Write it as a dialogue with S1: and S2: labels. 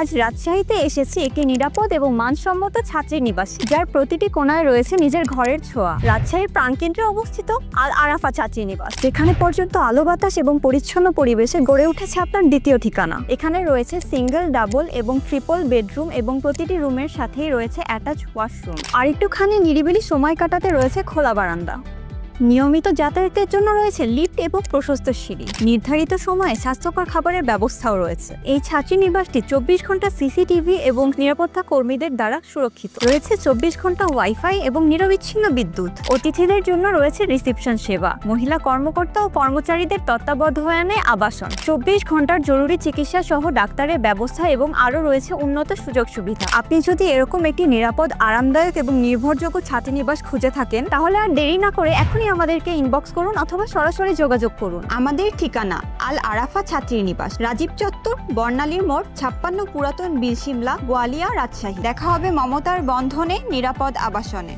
S1: আজ রাজশাহীতে এসেছি একটি নিরাপদ এবং মানসম্মত ছাত্রী নিবাস, যার প্রতিটি কোণায় রয়েছে নিজের ঘরের ছোঁয়া। রাজশাহীর প্রাণকেন্দ্রে অবস্থিত আল আরাফা ছাত্রী নিবাস। যেখানে পর্যন্ত আলো বাতাস এবং পরিচ্ছন্ন পরিবেশে গড়ে উঠেছে আপনার দ্বিতীয় ঠিকানা। এখানে রয়েছে সিঙ্গেল, ডাবল এবং ট্রিপল বেডরুম এবং প্রতিটি রুমের সাথেই রয়েছে অ্যাটাচ ওয়াশরুম। আর একটুখানি নিরিবিলি সময় কাটাতে রয়েছে খোলা বারান্দা। নিয়মিত যাতায়াতের জন্য রয়েছে লিফট এবং প্রশস্ত সিঁড়ি। নির্ধারিত সময়ে স্বাস্থ্যকর খাবারের ব্যবস্থাও রয়েছে। এই ছাত্রী নিবাসটি চব্বিশ ঘণ্টা সিসিটিভি এবং নিরাপত্তা কর্মীদের দ্বারা সুরক্ষিত। রয়েছে চব্বিশ ঘণ্টা ওয়াইফাই এবং নিরবিচ্ছিন্ন বিদ্যুৎ। অতিথিদের জন্য রয়েছে রিসিপশন সেবা। মহিলা কর্মকর্তা ও কর্মচারীদের তত্ত্বাবধানে আবাসন। চব্বিশ ঘণ্টার জরুরি চিকিৎসা সহ ডাক্তারের ব্যবস্থা এবং আরও রয়েছে উন্নত সুযোগ সুবিধা। আপনি যদি এরকম একটি নিরাপদ, আরামদায়ক এবং নির্ভরযোগ্য ছাত্রীনিবাস খুঁজে থাকেন, তাহলে আর দেরি না করে এখনই আমাদেরকে ইনবক্স করুন অথবা সরাসরি যোগাযোগ করুন। আমাদের ঠিকানা আল আরাফা ছাত্রীনিবাস, রাজীব চত্বর, বর্ণালীর মোড়, ছাপ্পান্ন পুরাতন বীর শিমলা গোয়ালিয়া, রাজশাহী। দেখা হবে মমতার বন্ধনে নিরাপদ আবাসনে।